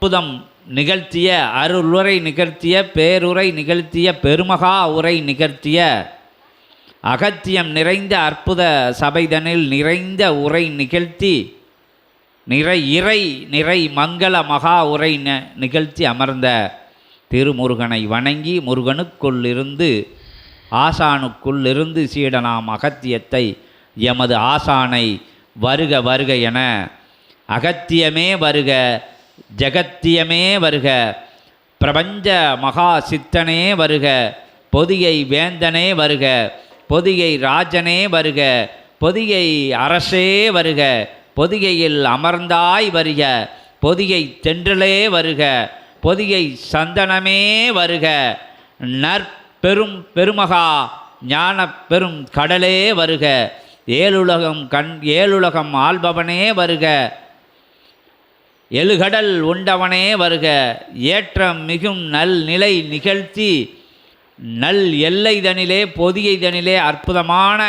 அற்புதம் நிகழ்த்திய அருளுரை நிகழ்த்திய பேருரை நிகழ்த்திய பெருமகா உரை நிகழ்த்திய அகத்தியம் நிறைந்த அற்புத சபைதனில் நிறைந்த உரை நிகழ்த்தி நிறை இறை நிறை மங்கள மகா உரை ந- நிகழ்த்தி அமர்ந்த திருமுருகனை வணங்கி முருகனுக்குள்ளிருந்து ஆசானுக்குள்ளிருந்து சீடனாம் அகத்தியத்தை எமது ஆசானை வருக வருக என அகத்தியமே வருக ஜெகத்தியமே வருக பிரபஞ்ச மகா சித்தனே வருக பொதியை வேந்தனே வருக பொதியை ராஜனே வருக பொதியை அரசே வருக பொதிகையில் அமர்ந்தாய் வருக பொதியை தென்றலே வருக பொதியை சந்தனமே வருக. நற்பெரும் பெருமகா ஞான பெரும் கடலே வருக. ஏழுலகம் கண் ஏழுலகம் ஆள்பவனே வருக. எழுகடல் உண்டவனே வருக ஏற்றம் மிகும் நல் நிலை நிகழ்த்தி நல் எல்லைதனிலே பொதிகைதனிலே அற்புதமான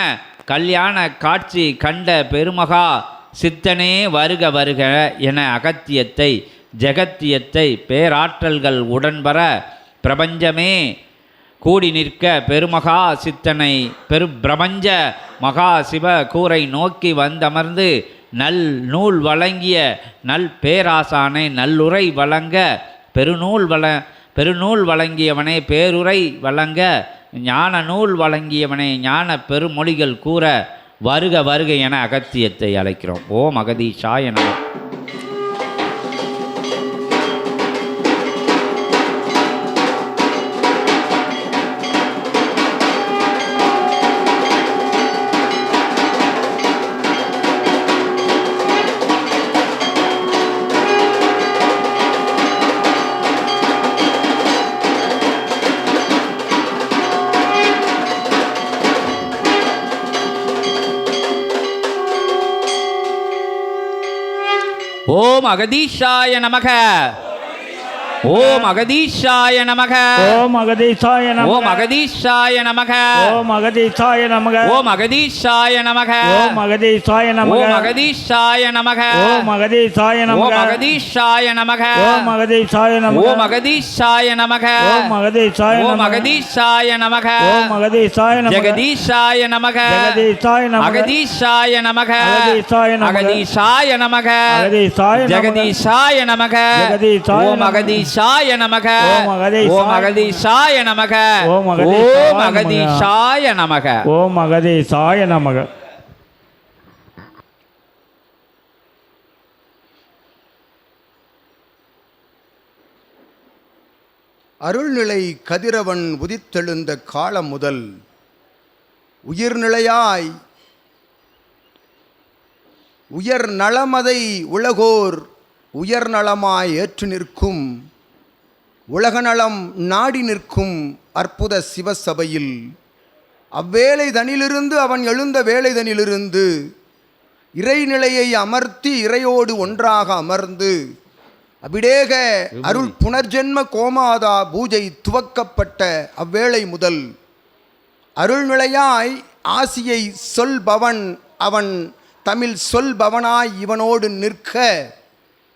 கல்யாண காட்சி கண்ட பெருமகா சித்தனே வருக வருக என அகத்தியத்தை ஜெகத்தியத்தை பேராற்றல்கள் உடன்பெற பிரபஞ்சமே கூடி நிற்க பெருமகா சித்தனை பெரு பிரபஞ்ச மகா சிவ கூரை நோக்கி வந்தமர்ந்து நல் நூல் வழங்கிய நல் பேராசானை நல்லுரை வழங்க பெருநூல் வள பெருநூல் வழங்கியவனே பேருரை வழங்க ஞான நூல் வழங்கியவனே ஞான பெருமொழிகள் கூற வருக வருக என அகத்தியத்தை அழைக்கிறோம். ஓம் அகதீஷாய நம. ஓம் அகதீஷாய நமக. ஓம் அகதீஷாய நமக ஓம் அகதீசாய நமக ஓம் அகதீஷாய நமக ஓம் அகதீசாய நமக ஓம் அகதீஷாய நமக ஓம் அகதீசாய நமக ஓம் அகதீஷாய நமக ஓம் அகதீசாய ஓம் நமக அகதீஷாய நமக ஓம் அகதீசாய நமக ஓம் அகதீஷாய நமக ஓம் அகதீசாய ஓம் அகதீஷாய நமக ஓம் அகதீசாய நமக ஜெகதீஷாய நமக ஜெகதீசாய நமக அகதீஷாய நமக அகதீசாய நமக அகதீஷாய நமக அகதீசாய நமக ஜெகதீஷாய நமக ஜெகதீஷாய ஓம் நமக. அகதீஷாய நமக. ஓம் அகதீஷாய அகதீஷாய நமக. ஓம் அகதீஷாய ஓம் நமக. அகதீஷாய நமக. ஓம் அகதீசாய நமக. அருள்நிலை கதிரவன் உதித்தெழுந்த காலம் முதல் உயிர்நிலையாய் உயர் நலமதை உலகோர் உயர் நலமாய் ஏற்று நிற்கும் உலக நலம் நாடி நிற்கும் அற்புத சிவசபையில் அவ்வேளை தனிலிருந்து அவன் எழுந்த வேலை தனிலிருந்து இறைநிலையை அமர்த்தி இறையோடு ஒன்றாக அமர்ந்து அபிடேக அருள் புனர்ஜென்ம கோமாதா பூஜை துவக்கப்பட்ட அவ்வேளை முதல். அருள்நிலையாய் ஆசியை சொல்பவன் அவன் தமிழ் சொல்பவனாய் இவனோடு நிற்க.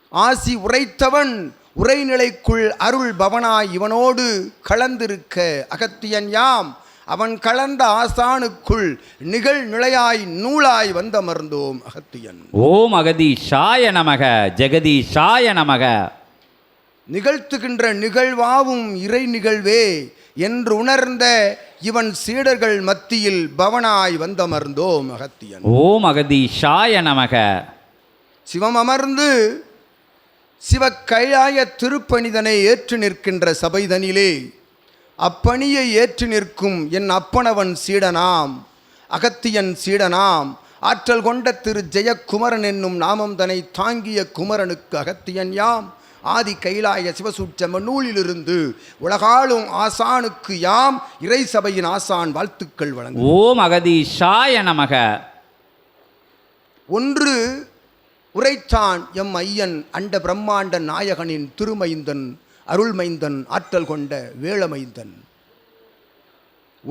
ஆசி உரைத்தவன் உரைநிலைக்குள் அருள் பவனாய் இவனோடு கலந்திருக்க அகத்தியன் யாம். அவன் கலந்த ஆசானுக்குள் நிகழ் நிலையாய் நூலாய் வந்தமர்ந்தோம் அகத்தியன். ஓம் அகதீஷாய நமக ஜெகதீஷாய நமக. நிகழ்த்துகின்ற நிகழ்வாவும் இறை நிகழ்வே என்று உணர்ந்த இவன் சீடர்கள் மத்தியில் பவனாய் வந்தமர்ந்தோம் அகத்தியன். ஓம் அகதீஷாய நமக. சிவம் அமர்ந்து சிவ கைலாய திருப்பணிதனை ஏற்று நிற்கின்ற சபைதனிலே அப்பணியை ஏற்று நிற்கும் என் அப்பனவன் சீடனாம் அகத்தியன் சீடனாம் ஆற்றல் கொண்ட திரு ஜெயக்குமரன் என்னும் நாமம் தன்னை தாங்கிய குமரனுக்கு அகத்தியன் யாம் ஆதி கைலாய சிவசூட்சம நூலிலிருந்து உலகாளும் ஆசானுக்கு யாம் இறை சபையின் ஆசான் வாழ்த்துக்கள் வழங்கும் ஓம் அகதீஷாய நமக. ஒன்று உரைத்தான் எம் ஐயன் அண்ட பிரம்மாண்ட நாயகனின் திருமைந்தன் அருள்மைந்தன் ஆற்றல் கொண்ட வேளமைந்தன்.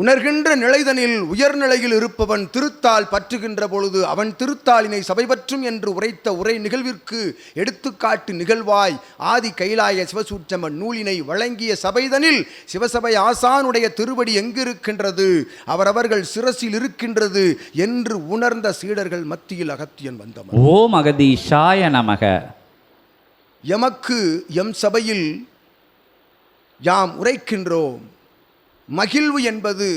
உணர்கின்ற நிலைதனில் உயர்நிலையில் இருப்பவன் திருத்தால் பற்றுகின்ற பொழுது அவன் திருத்தாளினை சபை பற்றும் என்று உரைத்த உரை நிகழ்விற்கு எடுத்துக்காட்டு நிகழ்வாய். ஆதி கைலாய சிவசூற்றம நூலினை வழங்கிய சபைதனில் சிவசபை ஆசானுடைய திருவடி எங்கிருக்கின்றது? அவரவர்கள் சிரசில் இருக்கின்றது என்று உணர்ந்த சீடர்கள் மத்தியில் அகத்தியன் வந்தவன் ஓம் அகதீஷாய நமக. எமக்கு எம் சபையில் யாம் உரைக்கின்றோம். மகிழ்வு என்பது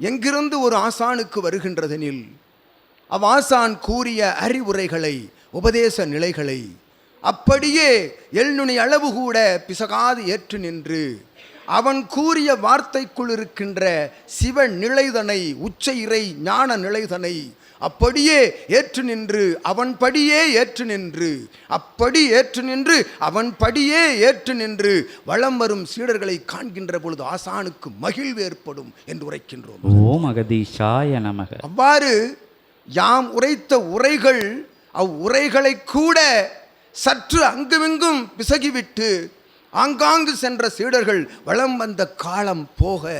எங்கிருந்து ஒரு ஆசானுக்கு வருகின்றதெனில் அவ்வாசான் கூறிய அறிவுரைகளை உபதேச நிலைகளை அப்படியே எள்நுனி அளவு கூட பிசகாது ஏற்று நின்று அவன் கூறிய வார்த்தைக்குள் இருக்கின்ற சிவ நிலைதனை உச்ச இறை ஞான நிலைதனை அப்படியே ஏற்று நின்று அவன் படியே ஏற்று நின்று. அப்படி ஏற்று நின்று அவன் படியே ஏற்று நின்று. வலம் வரும் சீடர்களை காண்கின்ற பொழுது ஆசானுக்கு மகிழ்வு ஏற்படும் என்று உரைக்கின்றோம். ஓம் அகதீஷாய நமக. அவ்வாறு யாம் உரைத்த உரைகள் அவ்வுரைகளை கூட சற்று அங்குமிங்கும் பிசகிவிட்டு ஆங்காங்கு சென்ற சீடர்கள் வலம் வந்த காலம் போக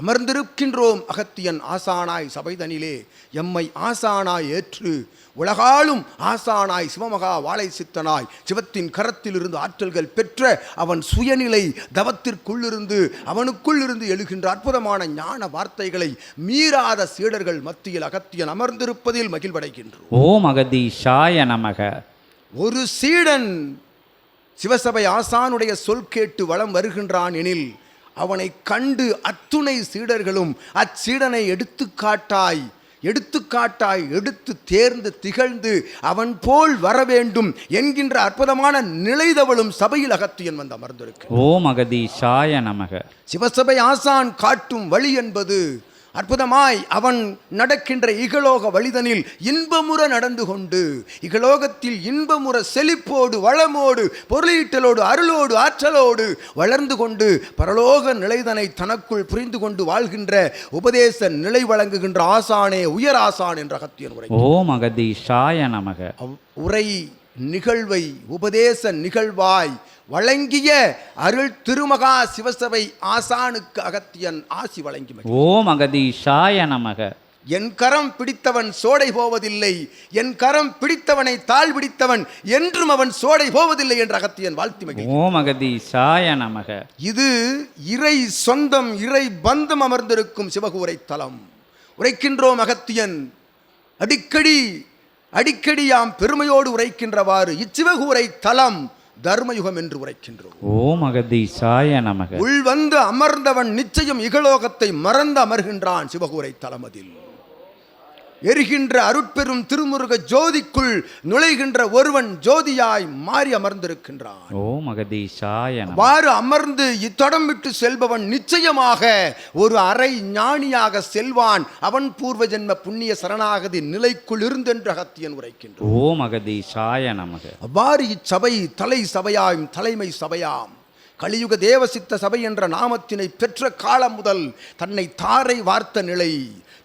அமர்ந்திருக்கின்றோம் அகத்தியன் ஆசானாய் சபைதனிலே. எம்மை ஆசானாய் ஏற்று உலகாலும் ஆசானாய் சிவமகா வாழை சித்தனாய். சிவத்தின் கரத்திலிருந்து ஆற்றல்கள் பெற்ற அவன் சுயநிலை தவத்திற்குள்ளிருந்து அவனுக்குள் இருந்து எழுகின்ற அற்புதமான ஞான வார்த்தைகளை மீறாத சீடர்கள் மத்தியில் அகத்தியன் அமர்ந்திருப்பதில் மகிழ்வடைகின்றோம். ஓம் அகதீஷாய நமக. ஒரு சீடன் சிவசபை ஆசானுடைய சொல் கேட்டு வலம் வருகின்றான் எனில் அவனை கண்டு அத்துணை சீடர்களும் அச்சீடனை எடுத்துக்காட்டாய் எடுத்துக்காட்டாய் எடுத்து தேர்ந்து திகழ்ந்து அவன் போல் வர வேண்டும் என்கின்ற அற்புதமான நிலைதவளும் சபையில் அகத்தியன் வந்து அமர்ந்திருக்கு ஓம் அகதீஷாய நமக. சிவசபை ஆசான் காட்டும் வழி என்பது அற்புதமாய் அவன் நடக்கின்ற இகலோக வழிதனில் இன்பமுற நடந்து கொண்டு இகலோகத்தில் இன்பமுற செழிப்போடு வளமோடு பொருளீட்டலோடு அருளோடு ஆற்றலோடு வளர்ந்து கொண்டு பரலோக நிலைதனை தனக்குள் புரிந்து கொண்டு வாழ்கின்ற உபதேச நிலை வழங்குகின்ற ஆசானே உயர் ஆசான் என்ற அகத்தியன் உரை. ஓம் அகதீஷாய நமக. உரை நிகழ்வை உபதேச நிகழ்வாய் வழங்கிய அருள் திருமகா சிவசபை ஆசானுக்கு அகத்தியன் ஆசி வழங்கி. ஓம் அகதீஷாய நமக என் கரம் பிடித்தவன் சோடை போவதில்லை என் கரம் பிடித்தவனை தாழ் பிடித்தவன் என்றும் அவன் சோடை போவதில்லை என்ற அகத்தியன் வாழ்த்தி மகிழ்ந்தார். ஓம் அகதீஷாய நமக இது இறை சொந்தம் இறை பந்தம் அமர்ந்திருக்கும் சிவகுரை தலம் உரைக்கின்றோம் அகத்தியன் அடிக்கடி அடிக்கடி யாம் பெருமையோடு உரைக்கின்றவாறு இச்சிவகூரை தலம் தர்மயுகம் என்று உரைக்கின்றோம். ஓம் அகதீஷாய நமக. உள் வந்து அமர்ந்தவன் நிச்சயம் இகலோகத்தை மறந்து அமர்கின்றான் சிவகூரை தலமதில் எரிகின்ற அருட்பெரும் திருமுருக ஜோதிக்குள் நுழைகின்ற ஒருவன் ஜோதியாய் மாறி அமர்ந்திருக்கின்றான். ஓம் அகதீஷாய நமக அவ்வாறு அமர்ந்து இத்தடம் விட்டு செல்பவன் நிச்சயமாக ஒரு அரை ஞானியாக செல்வான். அவன் பூர்வ ஜென்ம புண்ணிய சரணாகதி நிலைக்குள் இருந்தென்று அகத்தியன் உரைக்கின்றான். ஓம் அகதீஷாய நமக அவ்வாறு இச்சபை தலை சபையாம் தலைமை சபையாம். கலியுக தேவசித்த சபை என்ற நாமத்தினை பெற்ற காலம் முதல் தன்னை தாரை வார்த்த நிலை.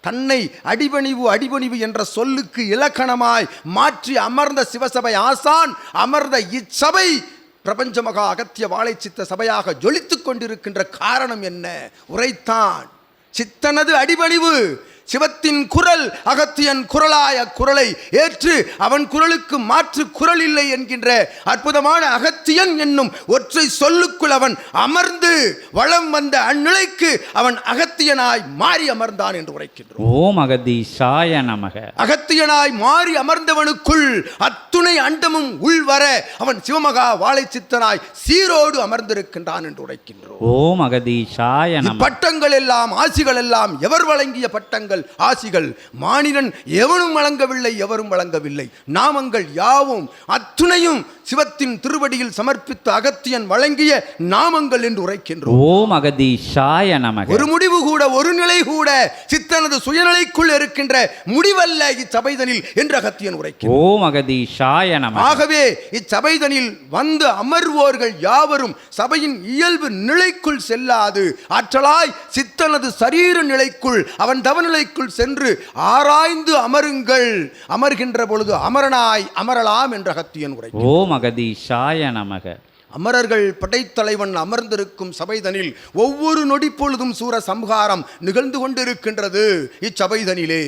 தன்னை அடிபணிவு அடிபணிவு என்ற சொல்லுக்கு இலக்கணமாய் மாற்றி அமர்ந்த சிவசபை ஆசான் அமர்ந்த இச்சபை பிரபஞ்ச மகா அகத்திய வாழைச்சித்த சபையாக ஜொலித்துக் கொண்டிருக்கின்ற காரணம் என்ன? உரைத்தான். சித்தனது அடிபணிவு. சிவத்தின் குரல் அகத்தியன் குரலாய குரலை ஏற்று அவன் குரலுக்கு மாற்று குரல் இல்லை என்கின்ற அற்புதமான அகத்தியன் என்னும் ஒற்றை சொல்லுக்குள் அவன் அமர்ந்து வளம் வந்த அந்நிலைக்கு அவன் அகத்தியனாய் மாறி அமர்ந்தான் என்று உரைக்கின்றோம். ஓம் அகதீஷாய நமக. அகத்தியனாய் மாறி அமர்ந்தவனுக்குள் அத்துணை அண்டமும் உள்வர அவன் சிவமகா வாழைச்சித்தனாய் சீரோடு அமர்ந்திருக்கின்றான் என்று உரைக்கின்றோம். ஓம் அகதீஷாய பட்டங்கள் எல்லாம் ஆசிகள் எல்லாம் எவர் வழங்கிய பட்டங்கள் ஆசிகள் மானிடன் எவனும் வழங்கவில்லை எவரும் வழங்கவில்லை. நாமங்கள் யாவும் அத்துணையும் சிவத்தின் திருவடியில் சமர்ப்பித்த அகத்தியன் வழங்கிய நாமங்கள் என்று உரைக்கின்றோம். ஓம் அகதீஷாய நமக. ஒரு முடிவு கூட ஒரு நிலை கூட சித்தனது சுயநிலைக்குள் இருக்கின்ற முடிவல்ல இச்சபைதனில் என்று அகத்தியன் உரைக்கின்றான். ஓம் அகதீஷாய நமக. ஆகவே இச்சபைதனில் வந்து அமர்வோர்கள் யாவரும் சபையின் இயல்பு நிலைக்குள் செல்லாது. ஆற்றலாய் சித்தனது சரீர நிலைக்குள் அவன் தவநிலைக்குள் சென்று ஆராய்ந்து அமருங்கள். அமர்கின்ற பொழுது அமரனாய் அமரலாம் என்ற அகத்தியன் உரை ஓம் அகதீஷாய நமக. அமரர்கள் படைத்தலைவன் அமர்ந்திருக்கும் சபைதனில் ஒவ்வொரு நொடி பொழுதும் சூர சம்ஹாரம் நிகழ்ந்து கொண்டிருக்கின்றது. இச்சபைதனிலே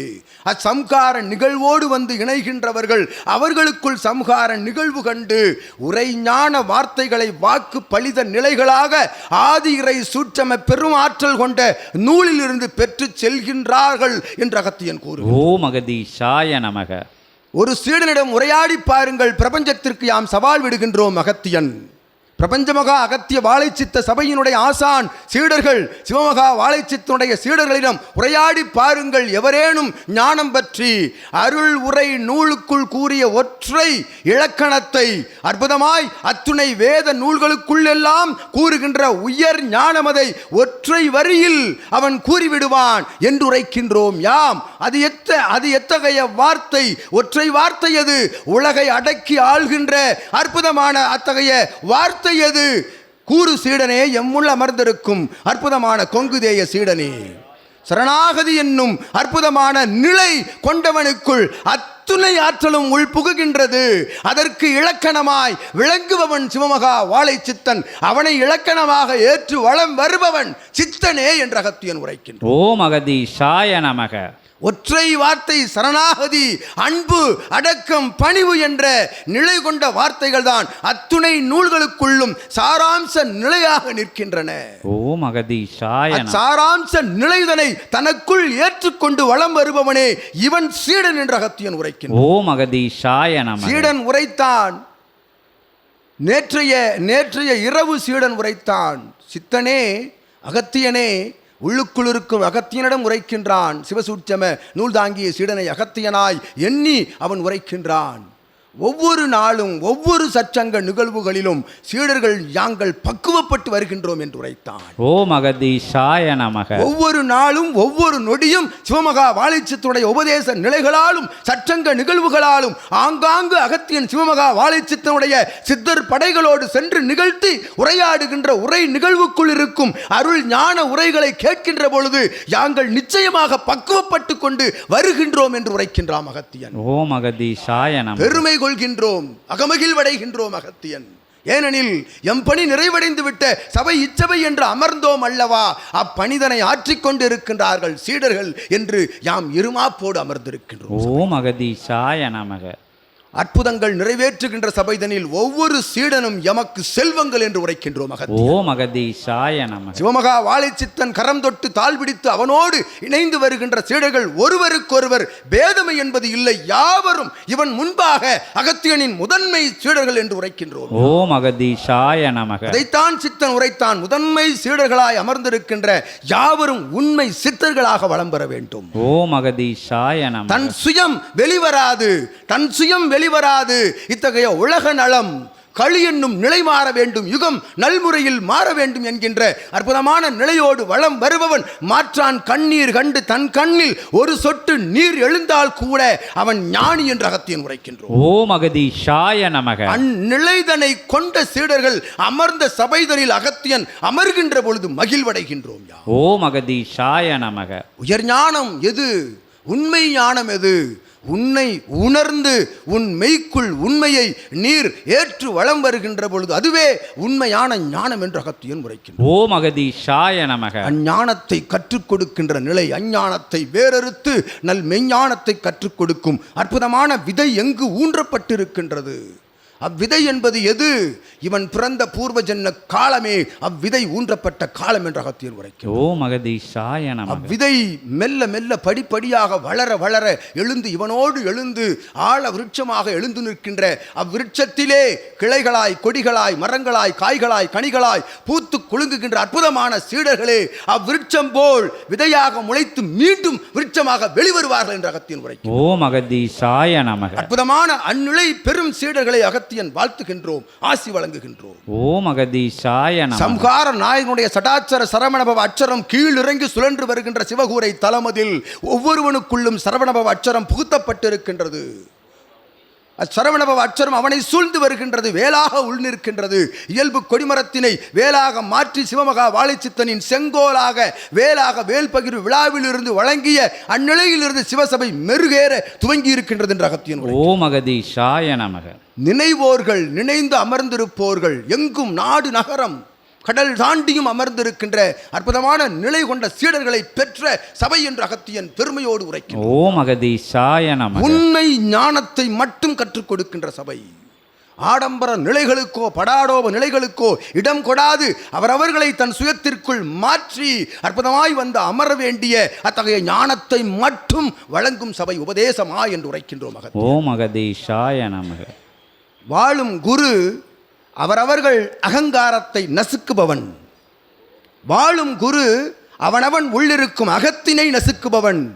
அச்சம்ஹார நிகழ்வோடு வந்து இணைகின்றவர்கள் அவர்களுக்குள் சம்ஹார நிகழ்வு கண்டு உரைஞான வார்த்தைகளை வாக்கு பலித நிலைகளாக ஆதி இறை சூட்சம பெரும் ஆற்றல் கொண்ட நூலிலிருந்து பெற்றுச் செல்கின்றார்கள் என்று அகத்தியன் கூறு ஓம் அகதீஷாய நமக. ஒரு சீடனிடம் உரையாடி பாருங்கள் பிரபஞ்சத்திற்கு யாம் சவால் விடுகின்றோம் அகத்தியன். பிரபஞ்சமகா அகத்திய வாழைச்சித்த சபையினுடைய ஆசான் சீடர்கள் சிவமகா வாழைச்சித்தனுடைய சீடர்களிடம் உரையாடி பாருங்கள் எவரேனும் ஞானம் பற்றி. அருள் உரை நூலுக்குள் கூறிய ஒற்றை இலக்கணத்தை அற்புதமாய் அத்துணை வேத நூல்களுக்குள் எல்லாம் கூறுகின்ற உயர் ஞானமதை ஒற்றை வரியில் அவன் கூறிவிடுவான் என்று உரைக்கின்றோம் யாம் அது எத்த அது எத்தகைய வார்த்தை? ஒற்றை வார்த்தை அது. உலகை அடக்கி ஆள்கின்ற அற்புதமான அத்தகைய வார்த்தை அது கூறு சீடனே எம்முள் அமர்ந்திருக்கும் அற்புதமான கொங்குதேய சீடனே. சரணாகதி என்னும் அற்புதமான நிலை கொண்டவனுக்குள் அத்துணை ஆற்றலும் உள் புகுகின்றது. அதற்கு இலக்கணமாய் விளங்குபவன் சிவமகா வாழை சித்தன் அவனை இலக்கணமாக ஏற்று வளம் வருபவன் சித்தனே என்ற அகத்தியன் உரைக்கின்றான். ஓம் சாய நமக. ஒற்றை வார்த்தை சரணாகதி அன்பு அடக்கம் பணிவு என்ற நிலை கொண்ட வார்த்தைகள் தான் அத்துணை நூல்களுக்குள்ளும் சாராம்ச நிலையாக நிற்கின்றன. ஓம் அகதீஷாய சாராம்ச நிலைதனை தனக்குள் ஏற்றுக்கொண்டு வளம் வருபவனே இவன் சீடன் என்ற அகத்தியன் உரைக்கின்றான். ஓம் அகதீஷாய சீடன் உரைத்தான். நேற்றைய நேற்றைய இரவு சீடன் உரைத்தான். சித்தனே அகத்தியனே உள்ளுக்குள் இருக்கும் அகத்தியனிடம் உரைக்கின்றான். சிவசூட்சம நூல் தாங்கிய சீடனை அகத்தியனாய் எண்ணி அவன் உரைக்கின்றான். ஒவ்வொரு நாளும் ஒவ்வொரு சச்சங்க நிகழ்வுகளிலும் சீடர்கள் யாங்கள் பக்குவப்பட்டு வருகின்றோம் என்று உரைத்தான். ஓம் அகதீஷாய நமக. ஒவ்வொரு நாளும் ஒவ்வொரு நொடியும் சிவமகா வாழைச்சத்துடைய உபதேச நிலைகளாலும் சற்றங்க நிகழ்வுகளாலும் ஆங்காங்கு அகத்தியன் சிவமகா வாழைச்சத்தினுடைய சித்தர் படைகளோடு சென்று நிகழ்த்தி உரையாடுகின்ற உரை நிகழ்வுக்குள் இருக்கும் அருள் ஞான உரைகளை கேட்கின்ற பொழுது யாங்கள் நிச்சயமாக பக்குவப்பட்டு கொண்டு வருகின்றோம் என்று உரைக்கின்றாம் அகத்தியன். ஓம் அகதீஷாய நமக. பெருமை கொள்கின்றோம் அகமகிழ்வடைகின்றோம் அகத்தியன். ஏனெனில் எம் பணி நிறைவடைந்து விட்ட சபை இச்சபை என்று அமர்ந்தோம் அல்லவா? அப்பணிதனை ஆற்றிக்கொண்டு இருக்கின்றார்கள் சீடர்கள் என்று யாம் இருமாப்போடு அமர்ந்திருக்கின்றோம். ஓம் அகதீஷாய நமக. அற்புதங்கள் நிறைவேற்றுகின்ற சபைதனில் ஒவ்வொரு சீடனும் எமக்கு செல்வங்கள் என்று உரைக்கின்றோம் அகத்தியன் ஓம் அகதீஷாய நமக. சிவமகா வாழைச்சித்தன் கரம் தொட்டு தாழ் பிடித்து அவனோடு இணைந்து வருகின்ற சீடர்கள் ஒருவருக்கொருவர் பேதமை என்பது இல்லை யாவரும் இவன் முன்பாக அகத்தியனின் முதன்மை சீடர்கள் என்று உரைக்கின்றோம். ஓம் அகதீஷாய நமக. அதைத்தான் சித்தன் உரைத்தான் முதன்மை சீடர்களாய் அமர்ந்திருக்கின்ற யாவரும் உண்மை சித்தர்களாக வளம் பெற வேண்டும். ஓம் அகதீஷாய நமக. தன் சுயம் வெளிவராது தன் சுயம் வெளிவராது. இத்தகைய உலக நலம் களி என்னும் நிலை மாற வேண்டும் யுகம் நல்முறையில் மாற வேண்டும் என்கின்ற அற்புதமான நிலையோடு வளம் வருபவன் மாற்றான் கண்ணீர் கண்டு தன் கண்ணில் ஒரு சொட்டு நீர் எழுந்தால் கூட அவன் ஞானி என்று அகத்தியன் உரைக்கின்றோம். ஓம் அகதீஷாய நமக. அந்நிலைதனை கொண்ட சீடர்கள் அமர்ந்த சபைதனில் அகத்தியன் அமர்கின்ற பொழுது மகிழ்வடைகின்றோம் யா ஓம் அகதீஷாய நமக. உயர் ஞானம் எது? உண்மை ஞானம் எது? உன்னை உணர்ந்து உன் மெய்க்குள் உண்மையை நீர் ஏற்று வளம் வருகின்ற பொழுது அதுவே உண்மையான ஞானம் என்று அகத்தியன் உரைக்கின்றான். ஓம் அகதீஷாய நமக. அஞ்ஞானத்தை கற்றுக் கொடுக்கின்ற நிலை அஞ்ஞானத்தை வேறறுத்து நல் மெஞ்ஞானத்தை கற்றுக் கொடுக்கும் அற்புதமான விதை எங்கு ஊன்றப்பட்டிருக்கின்றது? அவ்விதை என்பது எது? இவன் பிறந்த பூர்வ ஜென்ம காலமே அவ்விதை ஊன்றப்பட்ட காலம் என்ற அகத்தியன் உரைக்கும் ஓம் அகதீஷாய நமக. அவ்விதை மெல்ல மெல்ல படிப்படியாக வளர வளர எழுந்து இவனோடு எழுந்து ஆழ விருட்சமாக எழுந்து நிற்கின்ற அவ்விருட்சத்திலே கிளைகளாய் கொடிகளாய் மரங்களாய் காய்களாய் கனிகளாய் பூத்து குலுங்குகின்ற அற்புதமான சீடர்களே அவ்விருட்சம் போல் விதையாக முளைத்து மீண்டும் விருட்சமாக வெளிவருவார்கள் என்ற அகத்தியன் உரைக்கும் ஓம் அகதீஷாய நமக. அற்புதமான அந்நிலை பெரும் சீடர்களை அகத்தியன் வாழ்த்துகின்றோம் ஆசி வழங்குகின்றோம். ஓம் அகதீஷாய நமக சம்ஹார நாயகனுடைய சடாச்சர சரவணபவ அச்சரம் கீழிறங்கி சுழன்று வருகின்ற சிவகூரை தலமதில் ஒவ்வொருவனுக்குள்ளும் சரவணபவ அச்சரம் புகுத்தப்பட்டிருக்கின்றது. அச்சரவணபவ அச்சரம் அவனை சூழ்ந்து வருகின்றது வேலாக உள் நிற்கின்றது இயல்பு கொடிமரத்தினை வேலாக மாற்றி சிவமகா வாழைச்சித்தனின் செங்கோலாக வேலாக வேல்பகிர்வு விழாவிலிருந்து வழங்கிய அந்நிலையிலிருந்து சிவசபை மெருகேற துவங்கி இருக்கின்றது என்ற அகத்தியன் உரை. ஓம் அகதீஷாய நமக. நினைவோர்கள் நினைந்து அமர்ந்திருப்போர்கள் எங்கும் நாடு நகரம். கடல் தாண்டியும் அமர்ந்திருக்கின்ற அற்புதமான நிலை கொண்ட சீடர்களை பெற்ற சபை என்ற அகத்தியன் பெருமையோடு உரைக்கிறார் ஓம் அகதீஷாய நமக. உண்மை ஞானத்தை மட்டும் கற்றுக் கொடுக்கின்ற சபை. ஆடம்பர நிலைகளுக்கோ படாடோப நிலைகளுக்கோ இடம் கொடாது. அவரவர்களை தன் சுயத்திற்குள் மாற்றி அற்புதமாய் வந்து அமர வேண்டிய அத்தகைய ஞானத்தை மட்டும் வழங்கும் சபை உபதேசமா என்று உரைக்கின்றோம் மகன் ஓம் அகதீஷாய நமக. வாழும் குரு அவரவர்கள் அகங்காரத்தை நசுக்குபவன். வாழும் குரு அவனவன் உள்ளிருக்கும் அகத்தினை நசுக்குபவன்.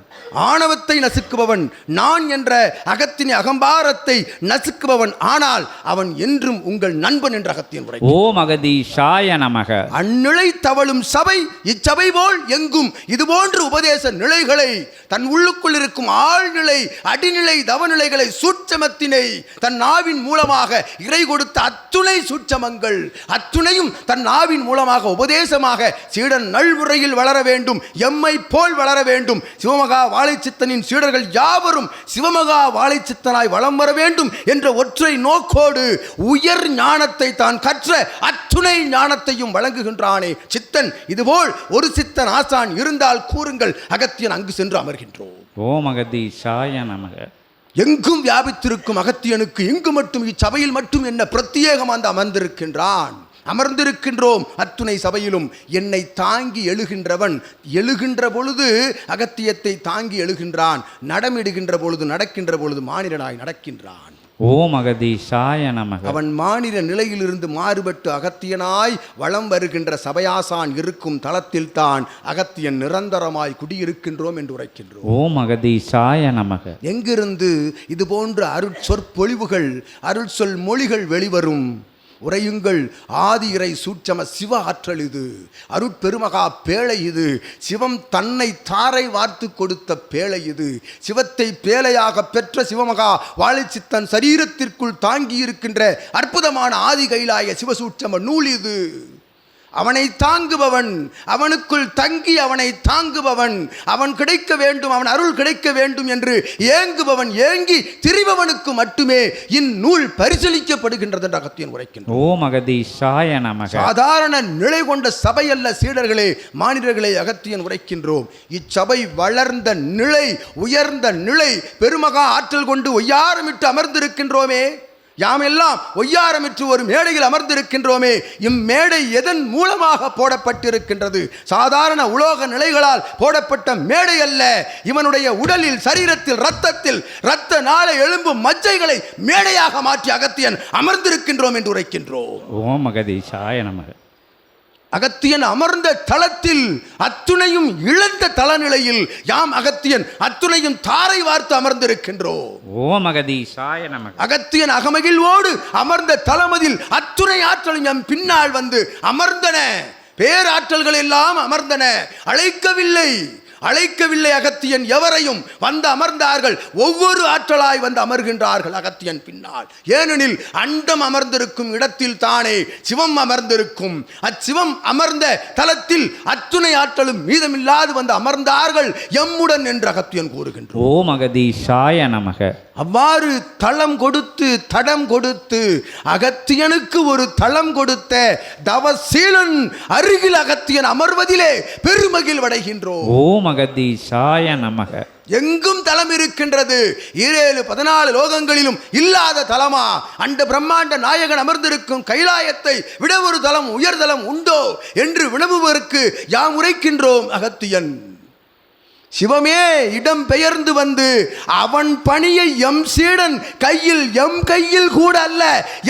ஆணவத்தை நசுக்குபவன் நான் என்ற அகத்தினை அகம்பாரத்தை நசுக்குபவன் ஆனால் அவன் என்றும் உங்கள் நண்பன் என்ற அகத்தின் உரை. ஓம் அகதீஷாய நமக. அந்நிலை தவழும் சபை இச்சபை போல் எங்கும் இதுபோன்ற உபதேச நிலைகளை தன் உள்ளுக்குள் இருக்கும் ஆழ்நிலை அடிநிலை தவநிலைகளை சூட்சமத்தினை தன் நாவின் மூலமாக இறை கொடுத்த அத்துணை சூட்சமங்கள் அத்துணையும் தன் நாவின் மூலமாக உபதேசமாக சீடன் நல்முறையில் வளர வேண்டும் எம்மை போல் வளர வேண்டும் சிவமகா வாழைச்சித்தனின் சீடர்கள் யாவரும் சிவமகா வாழைச்சித்தனாய் வலம் வர வேண்டும் என்ற ஒற்றை நோக்கோடு உயர் ஞானத்தை தான் கற்ற அத்துணை ஞானத்தையும் வழங்குகின்றானே. சித்தன் இதுபோல் ஒரு சித்தன் ஆசான் இருந்தால் கூறுங்கள் அகத்தியன் அங்கு சென்று அமர்கின்றோம். ஓம் அகதீஷாய நமக. எங்கும் வியாபித்திருக்கும் அகத்தியனுக்கு இங்கு மட்டும் இச்சபையில் மட்டும் என்ன பிரத்யேகம் அந்த அமர்ந்திருக்கின்றான். அமர்ந்திருக்கின்றோம் அத்துணை சபையிலும். என்னை தாங்கி எழுகின்றவன் எழுகின்ற பொழுது அகத்தியத்தை தாங்கி எழுகின்றான் நடமிடுகின்ற பொழுது நடக்கின்ற பொழுது மானிடனாய் நடக்கின்றான். ஓம் அகதீஷாய நமக. அவன் மாநில நிலையிலிருந்து மாறுபட்டு அகத்தியனாய் வலம் வருகின்ற சபையாசான் இருக்கும் தளத்தில்தான் அகத்தியன் நிரந்தரமாய் குடியிருக்கின்றோம் என்று உரைக்கின்றோம். ஓம் அகதீஷாய நமக. எங்கிருந்து இது போன்ற அருட்சொற்பொழிவுகள் அருள் சொல் மொழிகள் வெளிவரும்? உரையுங்கள். ஆதி இறை சூட்சம சிவ ஆற்றல் இது. அருட்பெருமகா பேழை இது. சிவம் தன்னை தாரை வார்த்து கொடுத்த பேழை இது. சிவத்தை பேழையாக பெற்ற சிவமகா வாழைச்சித்தன் சரீரத்திற்குள் தாங்கி இருக்கின்ற அற்புதமான ஆதி கைலாய சிவசூட்சம நூல் இது. அவனை தாங்குபவன் அவனுக்குள் தங்கி அவனை தாங்குபவன் அவன் கிடைக்க வேண்டும் அவன் அருள் கிடைக்க வேண்டும் என்று ஏங்குபவன் ஏங்கி திரிபவனுக்கு மட்டுமே இந்நூல் பரிசீலிக்கப்படுகின்றது என்று அகத்தியன் உரைக்கின்றான். நமக. சாதாரண நிலை கொண்ட சபை அல்ல சீடர்களே மானிடர்களே அகத்தியன் உரைக்கின்றோம். இச்சபை வளர்ந்த நிலை உயர்ந்த நிலை பெருமகா ஆற்றல் கொண்டு ஒய்யாரமிட்டு அமர்ந்திருக்கின்றோமே. யாம் எல்லாம் ஒரு மேடையில் அமர்ந்திருக்கின்றோமே இம்மேடை எதன் மூலமாக போடப்பட்டிருக்கின்றது? சாதாரண உலோக நிலைகளால் போடப்பட்ட மேடை அல்ல. இவனுடைய உடலில் சரீரத்தில் ரத்தத்தில் இரத்த நாள எழும்பு மஜ்ஜைகளை மேடையாக மாற்றி அகத்தியன் அமர்ந்திருக்கின்றோம் என்று உரைக்கின்றோம். ஓம் மகதீஷாய நமக. அகத்தியன் அமர்ந்த தளத்தில் அத்துணையும் இழந்த தளநிலையில் யாம் அகத்தியன் அத்துணையும் தாரை வார்த்து அமர்ந்திருக்கின்றோம். ஓம் அகதீஷாய நமக. அகத்தியன் அகமகிழ்வோடு அமர்ந்த தளமதில் அத்துணை ஆற்றலும் எம் பின்னால் வந்து அமர்ந்தன. பேராற்றல்கள் எல்லாம் அமர்ந்தன. அழைக்கவில்லை. அழைக்கவில்லை அகத்தியன் எவரையும். வந்து அமர்ந்தார்கள். ஒவ்வொரு ஆற்றலாய் வந்து அமர்கின்றார்கள் அகத்தியன் பின்னால். ஏனெனில் அண்டம் அமர்ந்திருக்கும் இடத்தில் தானே சிவம் அமர்ந்திருக்கும். அச்சிவம் அமர்ந்த தலத்தில் அத்துணை ஆற்றலும் மீதமில்லாது வந்து அமர்ந்தார்கள் எம்முடன் என்று அகத்தியன் கூறுகின்றோம் ஓம் அகதீஷாய நமக. அவ்வாறு தளம் கொடுத்து தடம் கொடுத்து அகத்தியனுக்கு ஒரு தளம் கொடுத்த தவசீலன் அருகில் அகத்தியன் அமர்வதிலே பெருமகிழ்வடைகின்றோம் ஓம் அகதீஷாய நமக. எங்கும் தலம் இருக்கின்றது. ஈரேழு பதினாலு லோகங்களிலும் இல்லாத தலமா அண்ட பிரம்மாண்ட நாயகன் அமர்ந்திருக்கும் கைலாயத்தை விட ஒரு தலம் உயர்தலம் உண்டோ? என்று வினவுவதற்கு யாம் உரைக்கின்றோம் அகத்தியன். சிவமே இடம் பெயர்ந்து வந்து அவன் பணியை எம் சீடன் கையில் எம் கையில் கூட அல்ல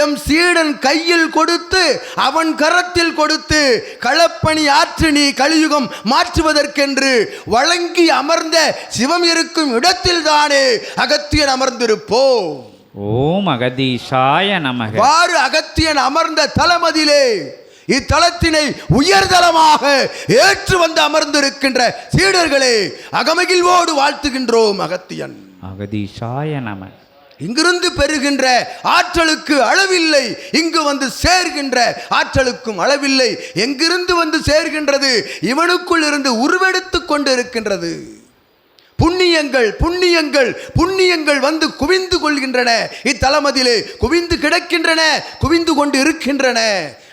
எம் சீடன் கையில் கொடுத்து அவன் கரத்தில் கொடுத்து களப்பணி ஆற்று நீ கலியுகம் மாற்றுவதற்கென்று வழங்கி அமர்ந்த சிவம் இருக்கும் இடத்தில் தானே அகத்தியன் அமர்ந்திருப்போ ஓம் அகதீஷாய நமக. வாறு அகத்தியன் அமர்ந்த தலமதிலே. இத்தலத்தினை உயர்தலமாக ஏற்று வந்து அமர்ந்திருக்கின்ற சீடர்களே அகமகிழ்வோடு வாழ்த்துகின்றோம் அகத்தியன். அகதீஷாய நமக இங்கிருந்து பெறுகின்ற ஆற்றலுக்கு அளவில்லை இங்கு வந்து சேர்கின்ற ஆற்றலுக்கும் அளவில்லை. எங்கிருந்து வந்து சேர்கின்றது? இவனுக்குள் இருந்து உருவெடுத்து கொண்டு இருக்கின்றது புண்ணியங்கள் புண்ணியங்கள் புண்ணியங்கள் வந்து குவிந்து கொள்கின்றன. இத்தலமதிலே குவிந்து கிடக்கின்றன குவிந்து கொண்டு இருக்கின்றன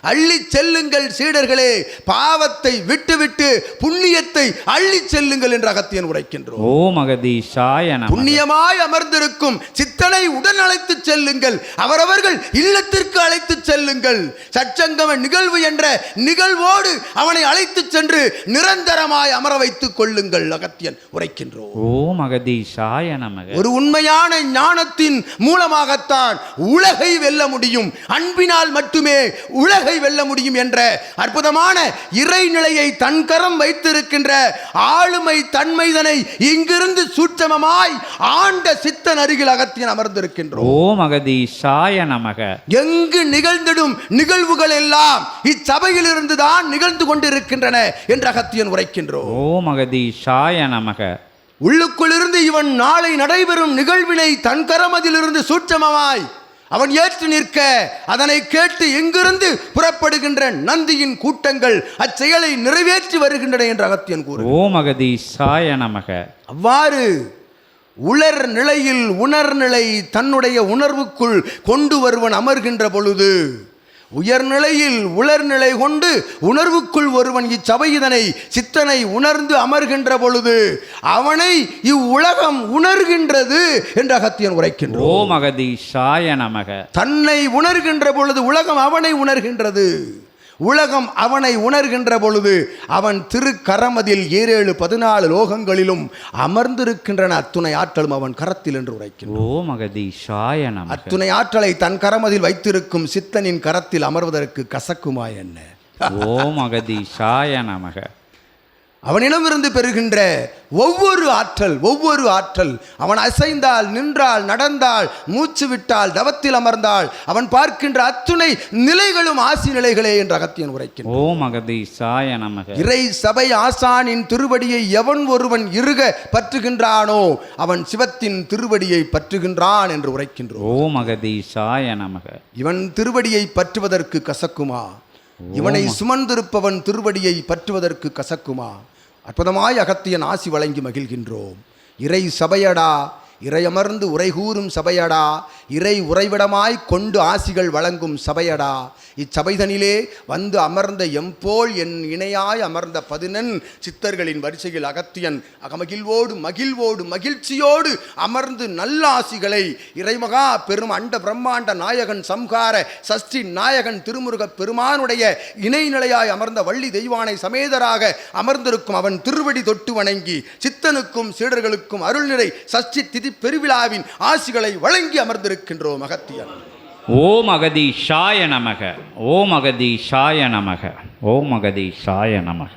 அள்ளி செல்லுங்கள் சீடர்களே. பாவத்தை விட்டுவிட்டு புண்ணியத்தை அள்ளி செல்லுங்கள் என்று அகத்தியன் உரைக்கின்றோம். ஓம் அகதீஷாய நமக புண்ணியமாய் அமர்ந்திருக்கும் சித்தனை உடன் அழைத்து செல்லுங்கள். அவரவர்கள் இல்லத்திற்கு அழைத்து செல்லுங்கள். சச்சங்கம நிகழ்வு என்ற நிகழ்வோடு அவனை அழைத்து சென்று நிரந்தரமாய் அமர வைத்துக் கொள்ளுங்கள் அகத்தியன் உரைக்கின்றோம். ஓம் அகதீஷாய நமக ஒரு உண்மையான ஞானத்தின் மூலமாகத்தான் உலகை வெல்ல முடியும். அன்பினால் மட்டுமே உலகை வெல்ல முடியும் என்ற அற்புதமான இறைநிலையை தன்கரம் வைத்திருக்கின்ற ஆளுமை தன்மைதனை இங்கிருந்து சூட்சமமாய் ஆண்ட சித்தன் அருகில் அகத்தியன் அமர்ந்திருக்கின்றோம். ஓம் அகதீஷாய நமக. எங்கு நிகழ்ந்திடும் நிகழ்வுகள் எல்லாம் இச்சபையில் இருந்துதான் நிகழ்ந்து கொண்டிருக்கின்றன என்று அகத்தியன் உரைக்கின்றோம். ஓம் அகதீஷாய நமக. உள்ளுக்குள்ளிருந்து இவன் நாளை நடைபெறும் நிகழ்வினை தன் கரமதிலிருந்து சூட்சமமாய் அவன் ஏற்று நிற்க. அதனை கேட்டு எங்கிருந்து புறப்படுகின்ற நந்தியின் கூட்டங்கள் அச்செயலை நிறைவேற்றி வருகின்றன என்று அகத்தியன் கூறு ஓம் அகதீஷாய நமக. அவ்வாறு உலர் நிலையில் உணர்நிலை தன்னுடைய உணர்வுக்குள் கொண்டு வருவன் அமர்கின்ற பொழுது உயர்நிலையில் உலர்நிலை கொண்டு உணர்வுக்குள் ஒருவன் இச்சபையிதனை சித்தனை உணர்ந்து அமர்கின்ற பொழுது அவனை இவ்வுலகம் உணர்கின்றது என்று அகத்தியன் உரைக்கின்றோம் ஓம் அகதீஷாய நமக. தன்னை உணர்கின்ற பொழுது உலகம் அவனை உணர்கின்றது. உலகம் அவனை உணர்கின்ற பொழுது அவன் திருக்கரமதில் ஏழேழு பதினாலு லோகங்களிலும் அமர்ந்திருக்கின்றன. அத்துணை ஆற்றலும் அவன் கரத்தில் என்று நமக. அத்துணை ஆற்றலை தன் கரமதில் வைத்திருக்கும் சித்தனின் கரத்தில் அமர்வதற்கு கசக்குமா என்ன? ஓம் அகதீஷாய நமக. அவனிடமிருந்து பெறுகின்ற ஒவ்வொரு ஆற்றல் ஒவ்வொரு ஆற்றல். அவன் அசைந்தால் நின்றால் நடந்தால் மூச்சு விட்டால் தவத்தில் அமர்ந்தால் அவன் பார்க்கின்ற அத்துணை நிலைகளும் ஆசி நிலைகளே என்று அகத்தியன் உரைக்கின்றான். அகதீஷாய நமக. இறை சபை ஆசானின் திருவடியை எவன் ஒருவன் இறுக பற்றுகின்றானோ அவன் சிவத்தின் திருவடியை பற்றுகின்றான் என்று உரைக்கின்றோம். ஓம் அகதீஷாய நமக. இவன் திருவடியை பற்றுவதற்கு கசக்குமா? இவனை சுமந்திருப்பவன் திருவடியை பற்றுவதற்கு கசக்குமா? அற்புதமாய் அகத்தியன் ஆசி வழங்கி மகிழ்கின்றோம். இறை சபையடா இறையமர்ந்து உரைகூறும் சபையடா. இறை உறைவிடமாய் கொண்டு ஆசிகள் வழங்கும் சபையடா. இச்சபைதனிலே வந்து அமர்ந்த எம்போல் என் இணையாய் அமர்ந்த பதினெண் சித்தர்களின் வரிசையில் அகத்தியன் அகமகிழ்வோடு மகிழ்வோடு மகிழ்ச்சியோடு அமர்ந்து நல்ல ஆசிகளை இறைமகா பெரும் அண்ட பிரம்மாண்ட நாயகன் சம்ஹார சஷ்டி நாயகன் திருமுருகப் பெருமானுடைய இணைநிலையாய் அமர்ந்த வள்ளி தெய்வானை சமேதராக அமர்ந்திருக்கும் அவன் திருவடி தொட்டு வணங்கி சித்தனுக்கும் சீடர்களுக்கும் அருள்நிறை சஷ்டி திதி பெருவிழாவின் ஆசிகளை வழங்கி அமர்ந்திருக்கின்றோம் அகத்தியன் ஓம் அகதீஷாய நமக ஓம் அகதீஷாய நமக ஓம் அகதீஷாய நமக.